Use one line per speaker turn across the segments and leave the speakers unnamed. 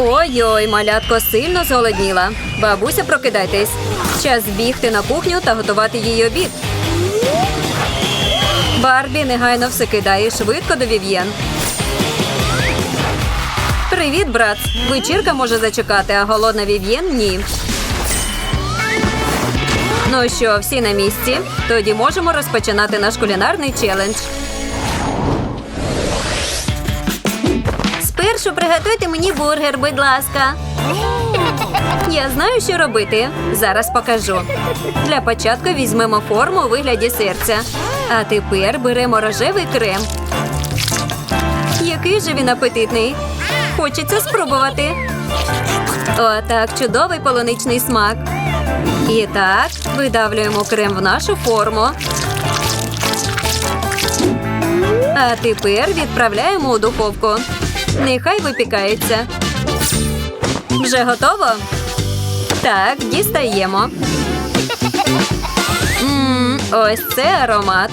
Ой-ой, малятко сильно зголодніла. Бабуся, прокидайтесь. Час бігти на кухню та готувати їй обід. Барбі негайно все кидає швидко до Вів'єн. Привіт, брат. Вечірка може зачекати, а голодна Вів'єн ні. Ну що, всі на місці? Тоді можемо розпочинати наш кулінарний челендж. Спершу приготуйте мені бургер, будь ласка. Я знаю, що робити. Зараз покажу. Для початку візьмемо форму у вигляді серця. А тепер беремо рожевий крем. Який же він апетитний. Хочеться спробувати. О, так, чудовий полуничний смак. І так, видавлюємо крем в нашу форму. А тепер відправляємо у духовку. Нехай випікається. Вже готово? Так, дістаємо. Мм, ось це аромат.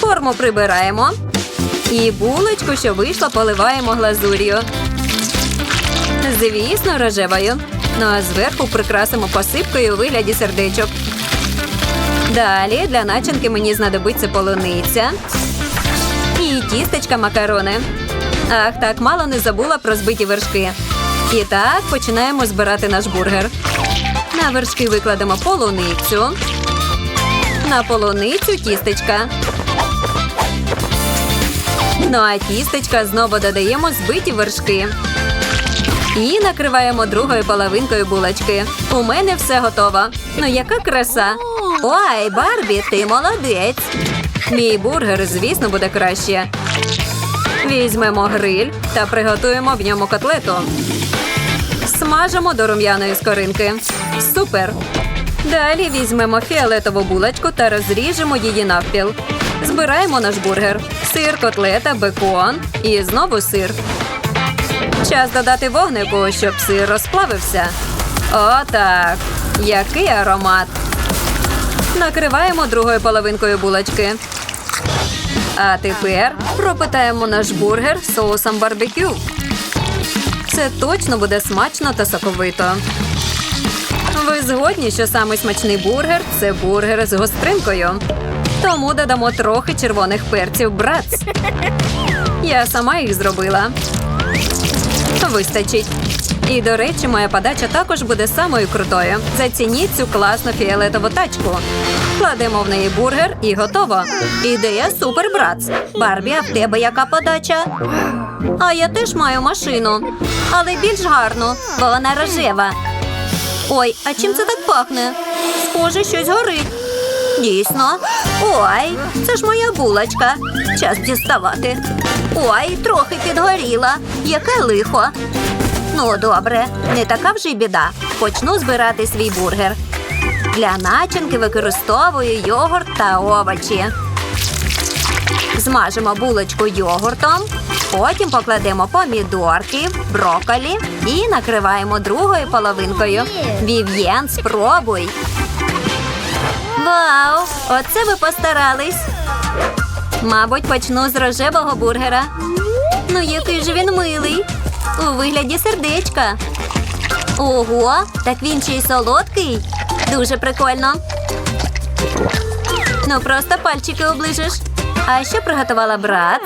Форму прибираємо. І булочку, що вийшла, поливаємо глазур'ю. Звісно, рожевою. Ну а зверху прикрасимо посипкою у вигляді сердечок. Далі для начинки мені знадобиться полуниця і тістечка макарони. Ах, так, мало не забула про збиті вершки. І так починаємо збирати наш бургер. На вершки викладемо полуницю. На полуницю тістечка. Ну а тістечка знову додаємо збиті вершки. І накриваємо другою половинкою булочки. У мене все готово. Ну яка краса. Ой, Барбі, ти молодець. Мій бургер, звісно, буде краще. Візьмемо гриль та приготуємо в ньому котлету. Смажимо до рум'яної скоринки. Супер! Далі візьмемо фіолетову булочку та розріжемо її навпіл. Збираємо наш бургер. Сир, котлета, бекон і знову сир. Час додати вогнику, щоб сир розплавився. Отак. Який аромат. Накриваємо другою половинкою булочки. А тепер пропитаємо наш бургер соусом барбекю. Це точно буде смачно та соковито. Ви згодні, що самий смачний бургер це бургер з гостринкою. Тому додамо трохи червоних перців братс. Я сама їх зробила. Вистачить. І, до речі, моя подача також буде самою крутою. Зацініть цю класну фіолетову тачку. Кладемо в неї бургер і готово. Ідея супер, братс. Барбі, а в тебе яка подача? А я теж маю машину, але більш гарну, бо вона рожева. Ой, а чим це так пахне? Схоже, щось горить. Дійсно. Ой, це ж моя булочка. Час діставати. Ой, трохи підгоріла. Яке лихо. Ну, добре, не така вже й біда. Почну збирати свій бургер. Для начинки використовую йогурт та овочі. Змажемо булочку йогуртом, потім покладемо помідорки, брокколі і накриваємо другою половинкою. Вів'єн, спробуй. Вау! Оце ви постарались. Мабуть, почну з рожевого бургера. Ну, який же він милий. У вигляді сердечка. Ого, так він ще й солодкий. Дуже прикольно. Ну, просто пальчики оближеш. А що приготувала брат?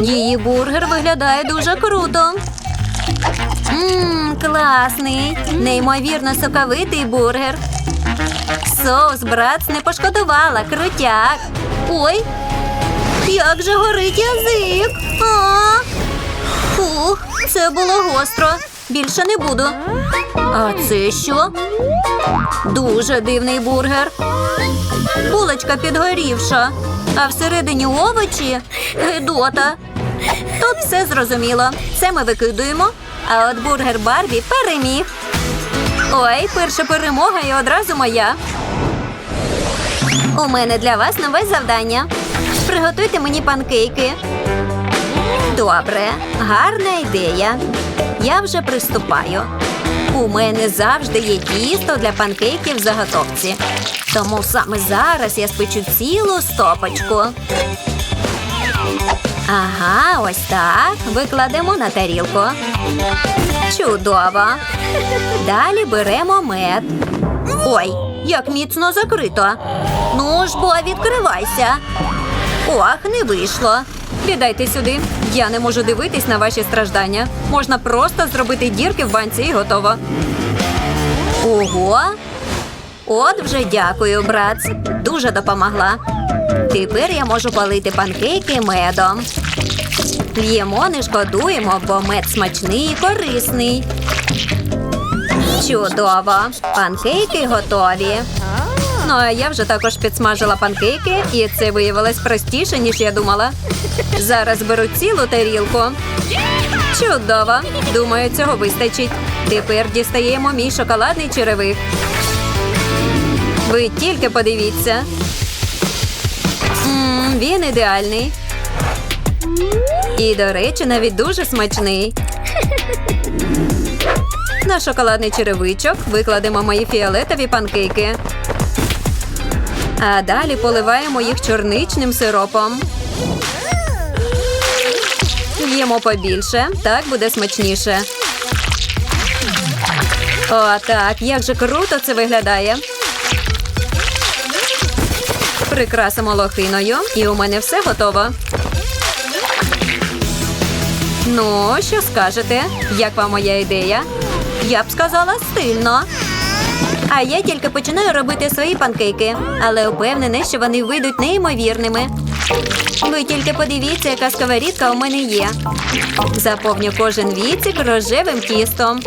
Її бургер виглядає дуже круто. Ммм, класний. Неймовірно соковитий бургер. Соус братс не пошкодувала. Крутяк. Ой, як же горить язик. А! Фух, це було гостро. Більше не буду. А це що? Дуже дивний бургер. Булочка підгорівша, а всередині овочі гидота. Тут все зрозуміло. Це ми викидуємо, а от бургер Барбі переміг. Ой, перша перемога і одразу моя. У мене для вас нове завдання. Приготуйте мені панкейки. Добре, гарна ідея. Я вже приступаю. У мене завжди є тісто для панкейків в заготовці. Тому саме зараз я спечу цілу стопочку. Ага, ось так. Викладемо на тарілку. Чудово. Далі беремо мед. Ой, як міцно закрито. Ну ж бо, відкривайся. Ох, не вийшло. Віддайте сюди. Я не можу дивитись на ваші страждання. Можна просто зробити дірки в банці і готово. Ого. От вже дякую, брат. Дуже допомогла. Тепер я можу палити панкейки медом. П'ємо, не шкодуємо, бо мед смачний і корисний. Чудово! Панкейки готові. Ну, а я вже також підсмажила панкейки, і це виявилось простіше, ніж я думала. Зараз беру цілу тарілку. Чудово! Думаю, цього вистачить. Тепер дістаємо мій шоколадний черевик. Ви тільки подивіться. М, він ідеальний. І, до речі, навіть дуже смачний. На шоколадний черевичок викладемо мої фіолетові панкейки. А далі поливаємо їх чорничним сиропом. Їмо побільше, так буде смачніше. О, так, як же круто це виглядає. Прикрасимо лохиною, і у мене все готово. Ну, що скажете? Як вам моя ідея? Я б сказала стильно. А я тільки починаю робити свої панкейки, але впевнена, що вони вийдуть неймовірними. Ви тільки подивіться, яка сковорідка у мене є. Заповню кожен відсік рожевим тістом.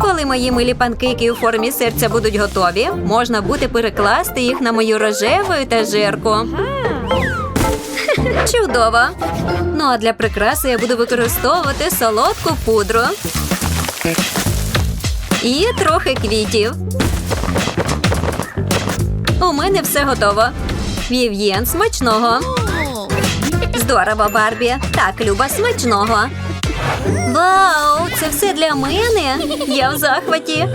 Коли мої милі панкейки у формі серця будуть готові, можна буде перекласти їх на мою рожеву етажерку. Чудово! Ну а для прикраси я буду використовувати солодку пудру. І трохи квітів. У мене все готово. Вів'єн смачного. Здорово, Барбі. Так, Люба, смачного. Вау, це все для мене. Я в захваті.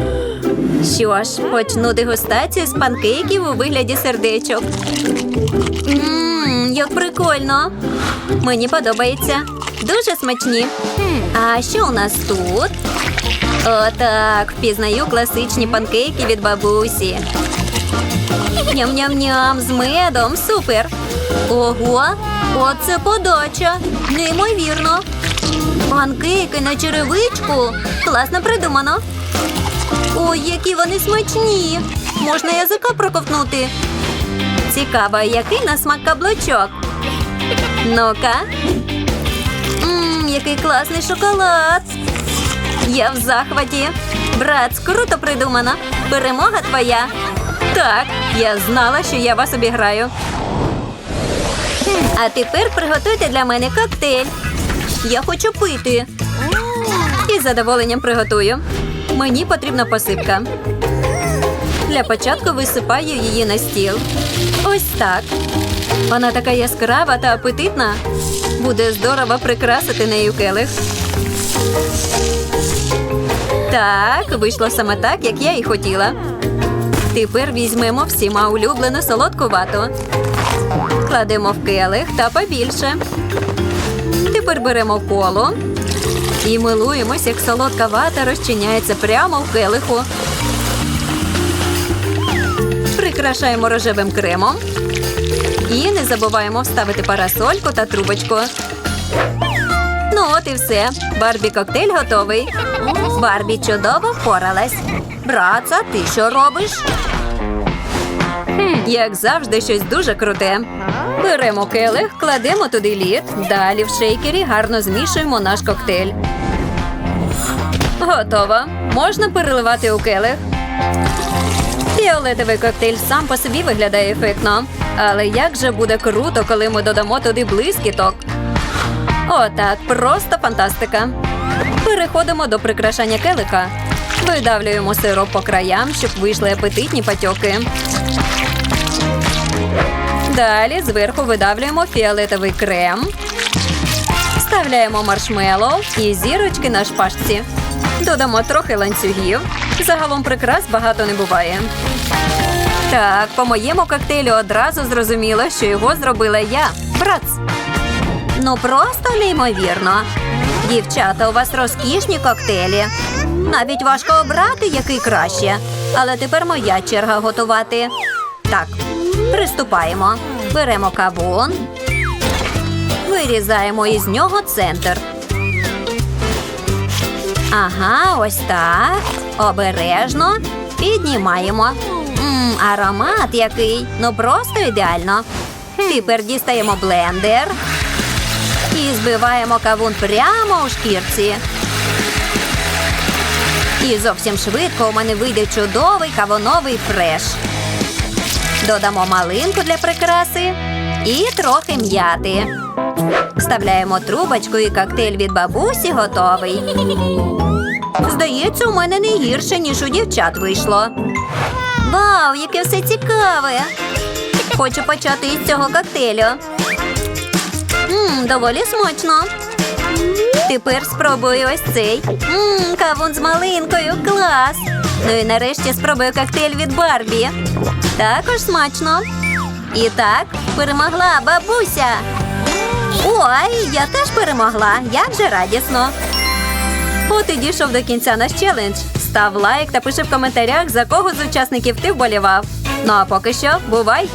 Що ж, почну дегустацію з панкейків у вигляді сердечок. Ммм, як прикольно. Мені подобається. Дуже смачні. А що у нас тут? Отак, впізнаю класичні панкейки від бабусі. Ням-ням-ням з медом. Супер. Ого, оце подача. Неймовірно. Панкейки на черевичку. Класно придумано. Ой, які вони смачні. Можна язика проковтнути. Цікаво, який на смак каблучок. Ну-ка. Ммм, який класний шоколад. Я в захваті. Брат, круто придумано. Перемога твоя. Так, я знала, що я вас обіграю. А тепер приготуйте для мене коктейль. Я хочу пити. Із задоволенням приготую. Мені потрібна посипка. Для початку висипаю її на стіл. Ось так. Вона така яскрава та апетитна. Буде здорово прикрасити нею келих. Так, вийшло саме так, як я і хотіла. Тепер візьмемо всіма улюблену солодку вату. Кладемо в келих та побільше. Тепер беремо коло і милуємось, як солодка вата розчиняється прямо в келиху. Прикрашаємо рожевим кремом. І не забуваємо вставити парасольку та трубочку. От і все. Барбі коктейль готовий. Барбі чудово впоралась. Братца, ти що робиш? Як завжди, щось дуже круте. Беремо келих, кладемо туди лід. Далі в шейкері гарно змішуємо наш коктейль. Готово. Можна переливати у келих. Фіолетовий коктейль сам по собі виглядає ефектно. Але як же буде круто, коли ми додамо туди блискіток. Отак, просто фантастика. Переходимо до прикрашання келика. Видавлюємо сироп по краям, щоб вийшли апетитні патьоки. Далі зверху видавлюємо фіолетовий крем. Вставляємо маршмеллоу і зірочки на шпажці. Додамо трохи ланцюгів. Загалом прикрас багато не буває. Так, по моєму коктейлю одразу зрозуміло, що його зробила я. Брац. Ну просто неймовірно. Дівчата, у вас розкішні коктейлі. Навіть важко обрати, який краще. Але тепер моя черга готувати. Так, приступаємо. Беремо кавун, вирізаємо із нього центр. Ага, ось так. Обережно піднімаємо. Мм, аромат який. Ну просто ідеально. Тепер дістаємо блендер і збиваємо кавун прямо у шкірці. І зовсім швидко у мене вийде чудовий кавуновий фреш. Додамо малинку для прикраси і трохи м'яти. Вставляємо трубочку і коктейль від бабусі готовий. Здається, у мене не гірше, ніж у дівчат вийшло. Вау, яке все цікаве! Хочу почати із цього коктейлю. Мм, доволі смачно. Тепер спробую ось цей. Мм, кавун з малинкою. Клас. Ну і нарешті спробую коктейль від Барбі. Також смачно. І так, перемогла бабуся. Ой, я теж перемогла. Як же радісно. От і дійшов до кінця наш челендж. Став лайк та пиши в коментарях, за кого з учасників ти вболівав. Ну а поки що, бувай!